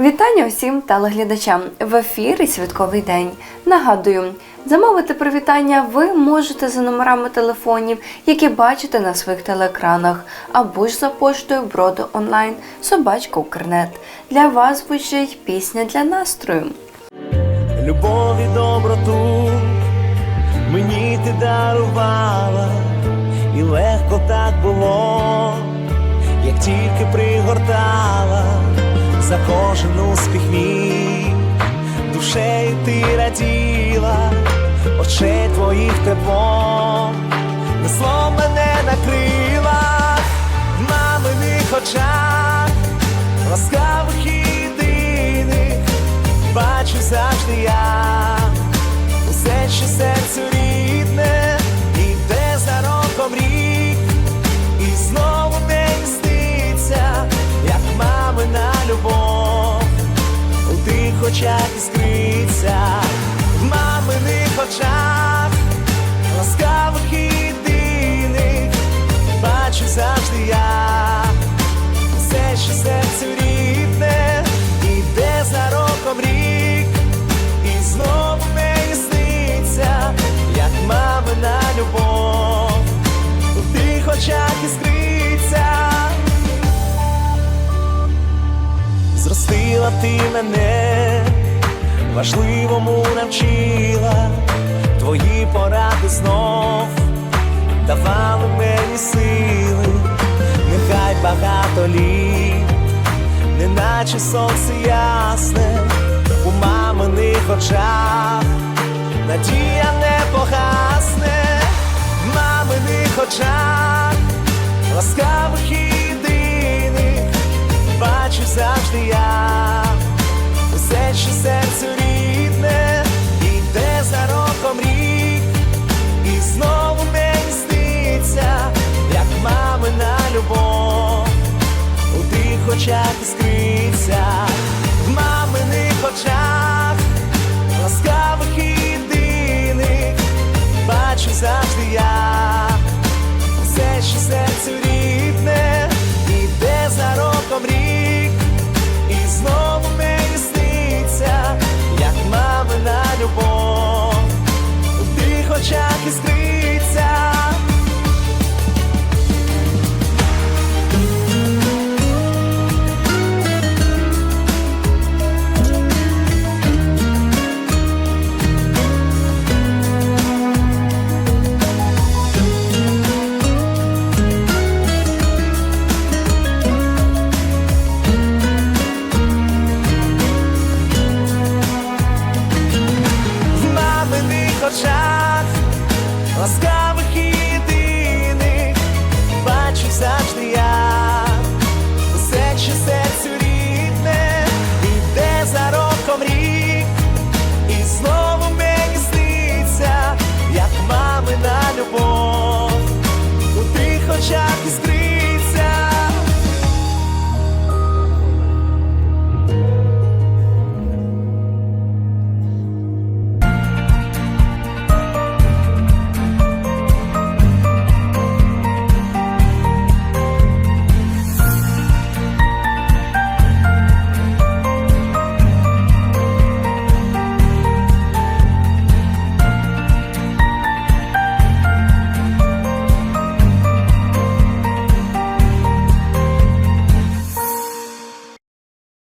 Вітання усім телеглядачам в ефірі Святковий день. Нагадую, замовити привітання ви можете за номерами телефонів, які бачите на своїх телеекранах, або ж за поштою броду онлайн собачка Укрнет. Для вас звучить пісня для настрою. любов і доброту мені ти дарувала, і легко так було, як тільки пригортала за кожен успіх мій, душею ти раділа, очей твоїх тепло, очах іскриться, в маминих очах, ласкавих єдиних, бачу завжди я все, що серцю рідне, іде за роком рік, і знову не сниться, як мамина любов, у тих очах іскриться. Зростила ти мене, важливому навчила, твої поради знов. Давали мені сили, нехай багато літ, неначе сонце ясне у маминих очах, надія не погасне, в маминих очах, ласкавих єдиних, бачу завжди я, очах іскриться,